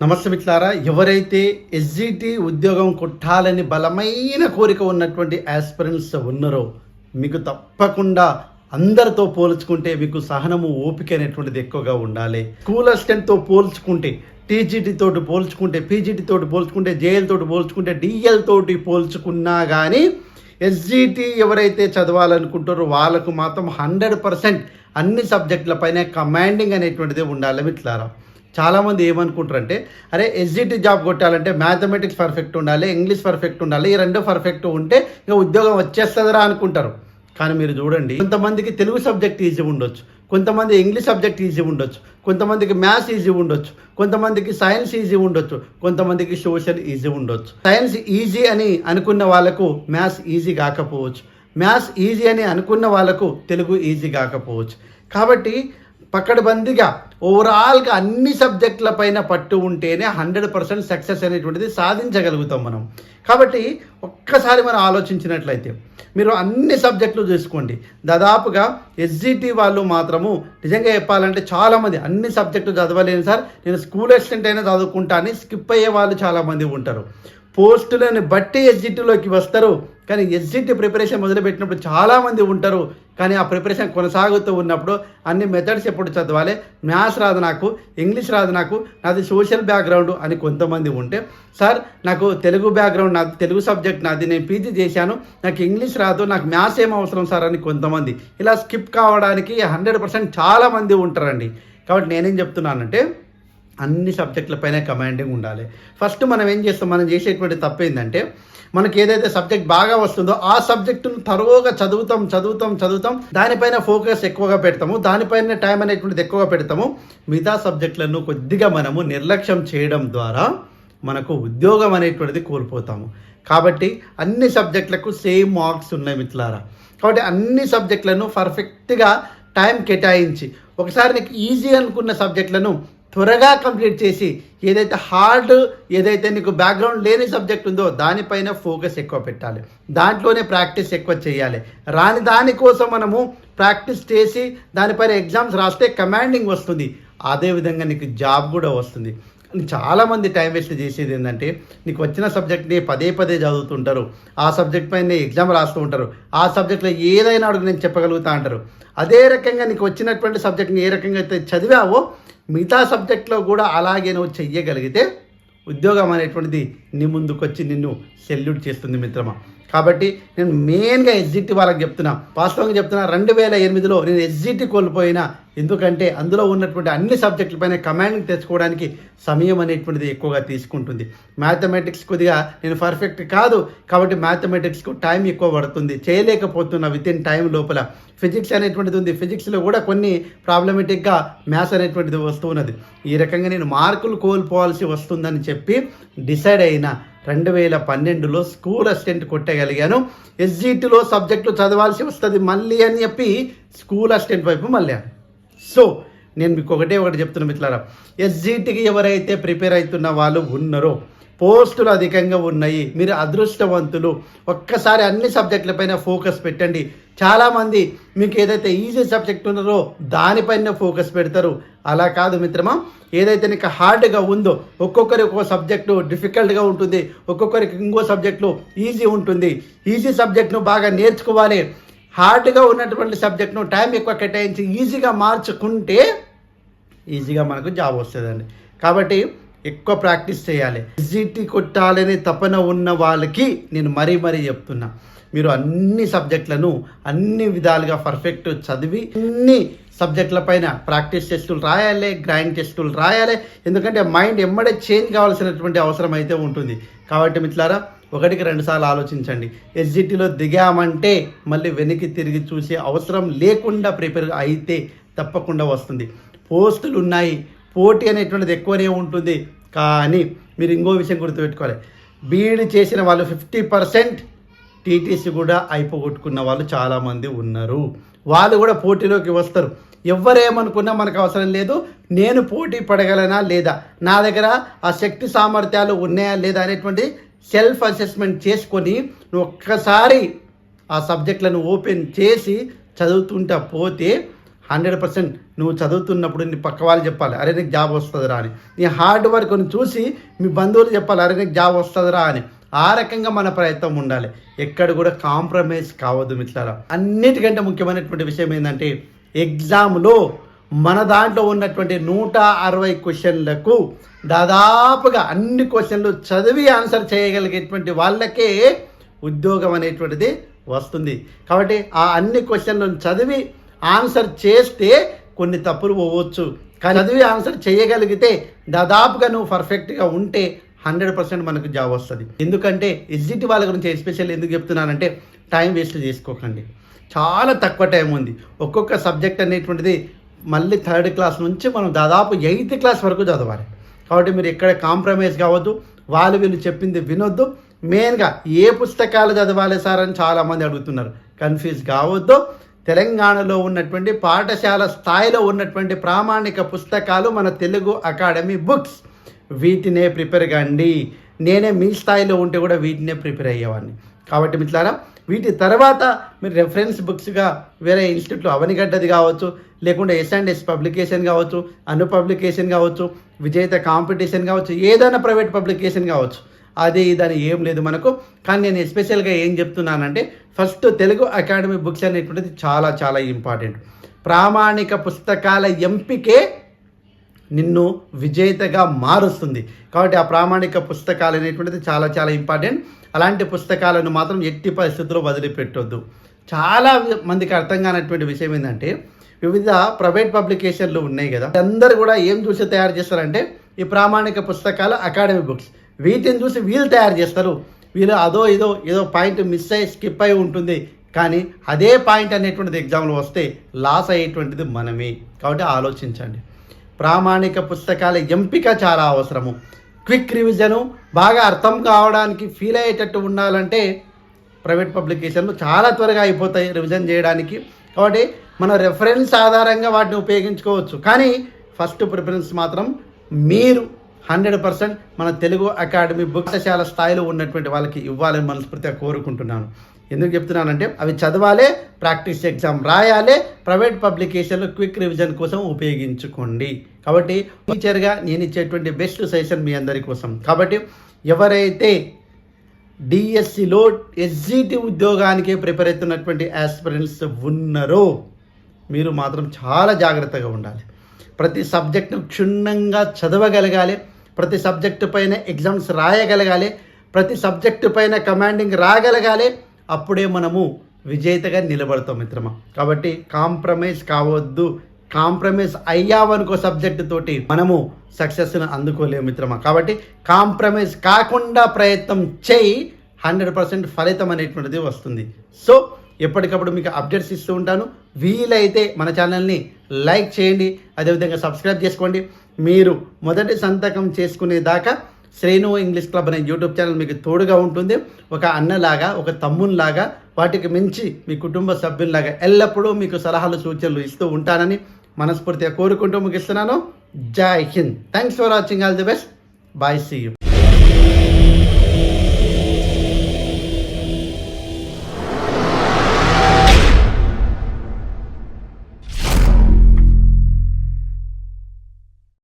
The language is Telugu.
నమస్తే మిత్రులారా ఎవరైతే ఎస్జిటి ఉద్యోగం కొట్టాలని బలమైన కోరిక ఉన్నటువంటి ఆస్పిరెంట్స్ ఉన్నారో మీకు తప్పకుండా అందరితో పోల్చుకుంటే మీకు సహనము ఓపిక అనేటువంటిది ఎక్కువగా ఉండాలి. స్కూల్ అసిస్టెంట్తో పోల్చుకుంటే టీజీటీ తోటి పోల్చుకుంటే పీజీటీ తోటి పోల్చుకుంటే జేఎల్ తోటి పోల్చుకుంటే డిఎల్ తోటి పోల్చుకున్నా కానీ ఎస్జిటి ఎవరైతే చదవాలనుకుంటారో వాళ్ళకు మాత్రం హండ్రెడ్ పర్సెంట్ అన్ని సబ్జెక్టులపైన కమాండింగ్ అనేటువంటిది ఉండాలి మిట్లారా చాలామంది ఏమనుకుంటారంటే అరే ఎస్జిటి జాబ్ కొట్టాలంటే మ్యాథమెటిక్స్ పర్ఫెక్ట్ ఉండాలి ఇంగ్లీష్ పర్ఫెక్ట్ ఉండాలి ఈ రెండు పర్ఫెక్ట్ ఉంటే ఇక ఉద్యోగం వచ్చేస్తుందిరా అనుకుంటారు. కానీ మీరు చూడండి కొంతమందికి తెలుగు సబ్జెక్ట్ ఈజీ ఉండొచ్చు కొంతమంది ఇంగ్లీష్ సబ్జెక్ట్ ఈజీ ఉండొచ్చు కొంతమందికి మ్యాథ్స్ ఈజీ ఉండొచ్చు కొంతమందికి సైన్స్ ఈజీ ఉండొచ్చు కొంతమందికి సోషల్ ఈజీ ఉండొచ్చు. సైన్స్ ఈజీ అని అనుకున్న వాళ్ళకు మ్యాథ్స్ ఈజీ కాకపోవచ్చు. మ్యాథ్స్ ఈజీ అని అనుకున్న వాళ్ళకు తెలుగు ఈజీ కాకపోవచ్చు. కాబట్టి పక్కడబందిగా ఓవరాల్గా అన్ని సబ్జెక్టుల పైన పట్టు ఉంటేనే హండ్రెడ్ పర్సెంట్ సక్సెస్ అనేటువంటిది సాధించగలుగుతాం మనం. కాబట్టి ఒక్కసారి మనం ఆలోచించినట్లయితే మీరు అన్ని సబ్జెక్టులు చూసుకోండి. దాదాపుగా ఎస్జిటి వాళ్ళు మాత్రము నిజంగా చెప్పాలంటే చాలామంది అన్ని సబ్జెక్టులు చదవలేను సార్. నేను స్కూల్ అసిస్టెంట్ అయినా చదువుకుంటా అని స్కిప్ అయ్యే వాళ్ళు చాలామంది ఉంటారు. పోస్టులను బట్టి ఎస్జిటిలోకి వస్తారు. కానీ ఎస్జిటి ప్రిపరేషన్ మొదలుపెట్టినప్పుడు చాలామంది ఉంటారు కానీ ఆ ప్రిపరేషన్ కొనసాగుతూ ఉన్నప్పుడు అన్ని మెథడ్స్ ఎప్పుడు చదవాలి? మ్యాథ్స్ రాదు నాకు ఇంగ్లీష్ రాదు నాకు నాది సోషల్ బ్యాక్గ్రౌండ్ అని కొంతమంది ఉంటే సార్ నాకు తెలుగు బ్యాక్గ్రౌండ్ నాది తెలుగు సబ్జెక్ట్ నాది నేను పీజీ చేశాను నాకు ఇంగ్లీష్ రాదు నాకు మ్యాథ్స్ ఏం అవసరం సార్? అని కొంతమంది. ఇలా స్కిప్ కావడానికి హండ్రెడ్ పర్సెంట్ చాలామంది ఉంటారండి. కాబట్టి నేనేం చెప్తున్నానంటే అన్ని సబ్జెక్టులపైన కమాండింగ్ ఉండాలి. ఫస్ట్ మనం ఏం చేస్తాం? మనం చేసేటువంటి తప్పు ఏంటంటే మనకి ఏదైతే సబ్జెక్ట్ బాగా వస్తుందో ఆ సబ్జెక్టును తరువుగా చదువుతాం చదువుతాం చదువుతాం. దానిపైన ఫోకస్ ఎక్కువగా పెడతాము. దానిపైన టైం అనేటువంటిది ఎక్కువగా పెడతాము. మిగతా సబ్జెక్టులను కొద్దిగా మనము నిర్లక్ష్యం చేయడం ద్వారా మనకు ఉద్యోగం అనేటువంటిది కోల్పోతాము. కాబట్టి అన్ని సబ్జెక్టులకు సేమ్ మార్క్స్ ఉన్నాయి మిత్రులారా. కాబట్టి అన్ని సబ్జెక్టులను పర్ఫెక్ట్గా టైం కేటాయించి ఒకసారి నీకు ఈజీ అనుకున్న సబ్జెక్టులను త్వరగా కంప్లీట్ చేసి ఏదైతే హార్డ్ ఏదైతే నీకు బ్యాక్గ్రౌండ్ లేని సబ్జెక్ట్ ఉందో దానిపైన ఫోకస్ ఎక్కువ పెట్టాలి. దాంట్లోనే ప్రాక్టీస్ ఎక్కువ చేయాలి. రాని దానికోసం మనము ప్రాక్టీస్ చేసి దానిపైన ఎగ్జామ్స్ రాస్తే కమాండింగ్ వస్తుంది. అదేవిధంగా నీకు జాబ్ కూడా వస్తుంది. చాలామంది టైం వేస్ట్ చేసేది ఏంటంటే నీకు వచ్చిన సబ్జెక్ట్ని పదే పదే చదువుతుంటారు. ఆ సబ్జెక్ట్ పైన ఎగ్జామ్ రాస్తూ ఉంటారు. ఆ సబ్జెక్ట్లో ఏదైనా అడుగు నేను చెప్పగలుగుతా అంటారు. అదే రకంగా నీకు వచ్చినటువంటి సబ్జెక్ట్ని ఏ రకంగా అయితే చదివావో మిగతా సబ్జెక్ట్లో కూడా అలాగే నువ్వు చెయ్యగలిగితే ఉద్యోగం అనేటువంటిది నీ ముందుకొచ్చి నిన్ను సెల్యూట్ చేస్తుంది మిత్రమా. కాబట్టి నేను మెయిన్గా ఎస్జిటి వాళ్ళకి చెప్తున్నా. వాస్తవంగా చెప్తున్నా రెండు వేల ఎనిమిదిలో నేను ఎస్జిటి కోల్పోయిన ఎందుకంటే అందులో ఉన్నటువంటి అన్ని సబ్జెక్టులపైన కమాండింగ్ తెచ్చుకోవడానికి సమయం అనేటువంటిది ఎక్కువగా తీసుకుంటుంది. మ్యాథమెటిక్స్ కొద్దిగా నేను పర్ఫెక్ట్ కాదు కాబట్టి మ్యాథమెటిక్స్కు టైం ఎక్కువ పడుతుంది. చేయలేకపోతున్నా విత్ ఇన్ టైం లోపల. ఫిజిక్స్ అనేటువంటిది ఉంది. ఫిజిక్స్లో కూడా కొన్ని ప్రాబ్లమేటిక్గా మ్యాథ్స్ అనేటువంటిది వస్తూ ఉన్నది. ఈ రకంగా నేను మార్కులు కోల్పోవాల్సి వస్తుందని చెప్పి డిసైడ్ అయిన రెండు వేల పన్నెండులో స్కూల్ అసిస్టెంట్ కొట్టగలిగాను. ఎస్జిటిలో సబ్జెక్టులు చదవాల్సి వస్తుంది మళ్ళీ అని చెప్పి స్కూల్ అసిస్టెంట్ వైపు మళ్ళీ. సో నేను మీకు ఒకటే ఒకటి చెప్తున్నా మిత్రులారా. ఎస్జీటీకి ఎవరైతే ప్రిపేర్ అవుతున్న వాళ్ళు ఉన్నారో పోస్టులు అధికంగా ఉన్నాయి. మీరు అదృష్టవంతులు. ఒక్కసారి అన్ని సబ్జెక్టులపైన ఫోకస్ పెట్టండి. చాలామంది మీకు ఏదైతే ఈజీ సబ్జెక్ట్ ఉన్నారో దానిపైన ఫోకస్ పెడతారు. అలా కాదు మిత్రమా. ఏదైతే నీకు హార్డ్గా ఉందో ఒక్కొక్కరి ఒక్కొక్క సబ్జెక్టు డిఫికల్ట్గా ఉంటుంది. ఒక్కొక్కరికి ఇంకో సబ్జెక్టులో ఈజీ ఉంటుంది. ఈజీ సబ్జెక్ట్ను బాగా నేర్చుకోవాలి. హార్డ్గా ఉన్నటువంటి సబ్జెక్ట్ను టైం ఎక్కువ కేటాయించి ఈజీగా మార్చుకుంటే ఈజీగా మనకు జాబ్ వస్తుందండి. కాబట్టి ఎక్కువ ప్రాక్టీస్ చేయాలి. ఎస్జిటి కొట్టాలనే తపన ఉన్న వాళ్ళకి నేను మరీ మరీ చెప్తున్నా. మీరు అన్ని సబ్జెక్టులను అన్ని విధాలుగా పర్ఫెక్ట్ చదివి అన్ని సబ్జెక్టుల పైన ప్రాక్టీస్ టెస్టులు రాయాలి గ్రాండ్ టెస్టులు రాయాలి. ఎందుకంటే మైండ్ ఎమ్మడే చేంజ్ కావాల్సినటువంటి అవసరం అయితే ఉంటుంది. కాబట్టి మిత్రులారా ఒకటికి రెండుసార్లు ఆలోచించండి. ఎస్జిటిలో దిగామంటే మళ్ళీ వెనక్కి తిరిగి చూసే అవసరం లేకుండా ప్రిపేర్ అయితే తప్పకుండా వస్తుంది. పోస్టులు ఉన్నాయి. పోటీ అనేటువంటిది ఎక్కువనే ఉంటుంది. కానీ మీరు ఇంకో విషయం గుర్తుపెట్టుకోవాలి. బీఈడి చేసిన వాళ్ళు ఫిఫ్టీ పర్సెంట్ టీటీసీ కూడా అయిపోగొట్టుకున్న వాళ్ళు చాలామంది ఉన్నారు. వాళ్ళు కూడా పోటీలోకి వస్తారు. ఎవరేమనుకున్నా మనకు అవసరం లేదు. నేను పోటీ పడగలనా లేదా? నా దగ్గర ఆ శక్తి సామర్థ్యాలు ఉన్నాయా లేదా అనేటువంటి సెల్ఫ్ అసెస్మెంట్ చేసుకొని నువ్వు ఒక్కసారి ఆ సబ్జెక్టులను ఓపెన్ చేసి చదువుతుంటా పోతే హండ్రెడ్ పర్సెంట్ నువ్వు చదువుతున్నప్పుడు నీ పక్క వాళ్ళు చెప్పాలి అరే నీకు జాబ్ వస్తుందిరా అని. నీ హార్డ్ వర్క్ని చూసి మీ బంధువులు చెప్పాలి అరే నీకు జాబ్ వస్తుందిరా అని. ఆ రకంగా మన ప్రయత్నం ఉండాలి. ఎక్కడ కూడా కాంప్రమైజ్ కావద్దు మిత్రులారా. అన్నిటికంటే ముఖ్యమైనటువంటి విషయం ఏంటంటే ఎగ్జామ్లో మన దాంట్లో ఉన్నటువంటి నూట అరవై క్వశ్చన్లకు దాదాపుగా అన్ని క్వశ్చన్లు చదివి ఆన్సర్ చేయగలిగేటువంటి వాళ్ళకే ఉద్యోగం అనేటువంటిది వస్తుంది. కాబట్టి ఆ అన్ని క్వశ్చన్లను చదివి ఆన్సర్ చేస్తే కొన్ని తప్పులు పోవచ్చు. కానీ చదివి ఆన్సర్ చేయగలిగితే దాదాపుగా నువ్వు పర్ఫెక్ట్గా ఉంటే హండ్రెడ్ పర్సెంట్ మనకు జాబ్ వస్తుంది. ఎందుకంటే ఎగ్జిట్ వాళ్ళ గురించి ఎస్పెషల్ ఎందుకు చెప్తున్నానంటే టైం వేస్ట్ చేసుకోకండి. చాలా తక్కువ టైం ఉంది. ఒక్కొక్క సబ్జెక్ట్ అనేటువంటిది మళ్ళీ థర్డ్ క్లాస్ నుంచి మనం దాదాపు ఎయిత్ క్లాస్ వరకు చదవాలి. కాబట్టి మీరు ఇక్కడ కాంప్రమైజ్ కావద్దు. వాళ్ళు వీళ్ళు చెప్పింది వినొద్దు. మెయిన్గా ఏ పుస్తకాలు చదవాలి సార్ అని చాలామంది అడుగుతున్నారు. కన్ఫ్యూజ్ కావద్దు. తెలంగాణలో ఉన్నటువంటి పాఠశాల స్థాయిలో ఉన్నటువంటి ప్రామాణిక పుస్తకాలు మన తెలుగు అకాడమీ బుక్స్. వీటినే ప్రిపేర్ కండి. నేనే మీ స్థాయిలో ఉంటే కూడా వీటినే ప్రిపేర్ అయ్యేవాడిని. కాబట్టి మిట్లారా వీటి తర్వాత మీరు రెఫరెన్స్ బుక్స్గా వేరే ఇన్స్టిట్యూట్లో అవనిగడ్డది కావచ్చు లేకుంటే ఎస్ అండ్ ఎస్ పబ్లికేషన్ కావచ్చు అను పబ్లికేషన్ కావచ్చు విజేత కాంపిటీషన్ కావచ్చు ఏదైనా ప్రైవేట్ పబ్లికేషన్ కావచ్చు. అది దాని ఏం లేదు మనకు. కానీ నేను ఎస్పెషల్గా ఏం చెప్తున్నానంటే ఫస్ట్ తెలుగు అకాడమీ బుక్స్ అనేటువంటిది చాలా చాలా ఇంపార్టెంట్ ప్రామాణిక పుస్తకాల ఎంపికే నిన్ను విజేతగా మారుస్తుంది. కాబట్టి ఆ ప్రామాణిక పుస్తకాలు అనేటువంటిది చాలా చాలా ఇంపార్టెంట్. అలాంటి పుస్తకాలను మాత్రం ఎట్టి పరిస్థితుల్లో వదిలిపెట్టొద్దు. చాలా మందికి అర్థం కానటువంటి విషయం ఏంటంటే వివిధ ప్రైవేట్ పబ్లికేషన్లు ఉన్నాయి కదా అందరూ కూడా ఏం చూసి తయారు చేస్తారంటే ఈ ప్రామాణిక పుస్తకాలు అకాడమీ బుక్స్. వీటిని చూసి వీళ్ళు తయారు చేస్తారు. వీళ్ళు అదో ఇదో ఏదో పాయింట్ మిస్ అయ్యి స్కిప్ అయి ఉంటుంది. కానీ అదే పాయింట్ అనేటువంటిది ఎగ్జామ్లో వస్తే లాస్ అయ్యేటువంటిది మనమే. కాబట్టి ఆలోచించండి. ప్రామాణిక పుస్తకాల ఎంపిక చాలా అవసరము. క్విక్ రివిజను బాగా అర్థం కావడానికి ఫీల్ అయ్యేటట్టు ఉండాలంటే ప్రైవేట్ పబ్లికేషన్లు చాలా త్వరగా అయిపోతాయి రివిజన్ చేయడానికి. కాబట్టి మన రెఫరెన్స్ ఆధారంగా వాటిని ఉపయోగించుకోవచ్చు. కానీ ఫస్ట్ ప్రిఫరెన్స్ మాత్రం మీరు హండ్రెడ్ పర్సెంట్ మన తెలుగు అకాడమీ బుక్సశాల స్థాయిలో ఉన్నటువంటి వాళ్ళకి ఇవ్వాలని మనస్ఫూర్తిగా కోరుకుంటున్నాను. ఎందుకు చెప్తున్నానంటే అవి చదవాలి ప్రాక్టీస్ ఎగ్జామ్ రాయాలే ప్రైవేట్ పబ్లికేషన్లు క్విక్ రివిజన్ కోసం ఉపయోగించుకోండి. కాబట్టి టీచర్గా నేను ఇచ్చేటువంటి బెస్ట్ సజెషన్ మీ అందరి కోసం. కాబట్టి ఎవరైతే డిఎస్సిలో ఎస్జిటి ఉద్యోగానికి ప్రిపేర్ అవుతున్నటువంటి ఆస్పిరెంట్స్ ఉన్నారో మీరు మాత్రం చాలా జాగ్రత్తగా ఉండాలి. ప్రతి సబ్జెక్టును క్షుణ్ణంగా చదవగలగాలి ప్రతి సబ్జెక్టు పైన ఎగ్జామ్స్ రాయగలగాలి ప్రతి సబ్జెక్టు పైన కమాండింగ్ రాగలగాలి అప్పుడే మనము విజేతగా నిలబడతాం మిత్రమా. కాబట్టి కాంప్రమైజ్ కావద్దు. కాంప్రమైజ్ అయ్యావనుకో సబ్జెక్టు తోటి మనము సక్సెస్ను అందుకోలేము మిత్రమా. కాబట్టి కాంప్రమైజ్ కాకుండా ప్రయత్నం చేయి. హండ్రెడ్ పర్సెంట్ ఫలితం అనేటువంటిది వస్తుంది. సో ఎప్పటికప్పుడు మీకు అప్డేట్స్ ఇస్తూ ఉంటాను. వీలైతే మన ఛానల్ని లైక్ చేయండి. అదేవిధంగా సబ్స్క్రైబ్ చేసుకోండి. మీరు మొదటి సంతకం చేసుకునే దాకా శ్రేణు ఇంగ్లీష్ క్లబ్ అనే యూట్యూబ్ ఛానల్ మీకు తోడుగా ఉంటుంది. ఒక అన్నలాగా ఒక తమ్మునిలాగా వాటికి మించి మీ కుటుంబ సభ్యుల్లాగా ఎల్లప్పుడూ మీకు సలహాలు సూచనలు ఇస్తూ ఉంటానని మనస్ఫూర్తిగా కోరుకుంటూ ముగిస్తున్నాను. Jai Hind. Thanks for watching all the best bye see you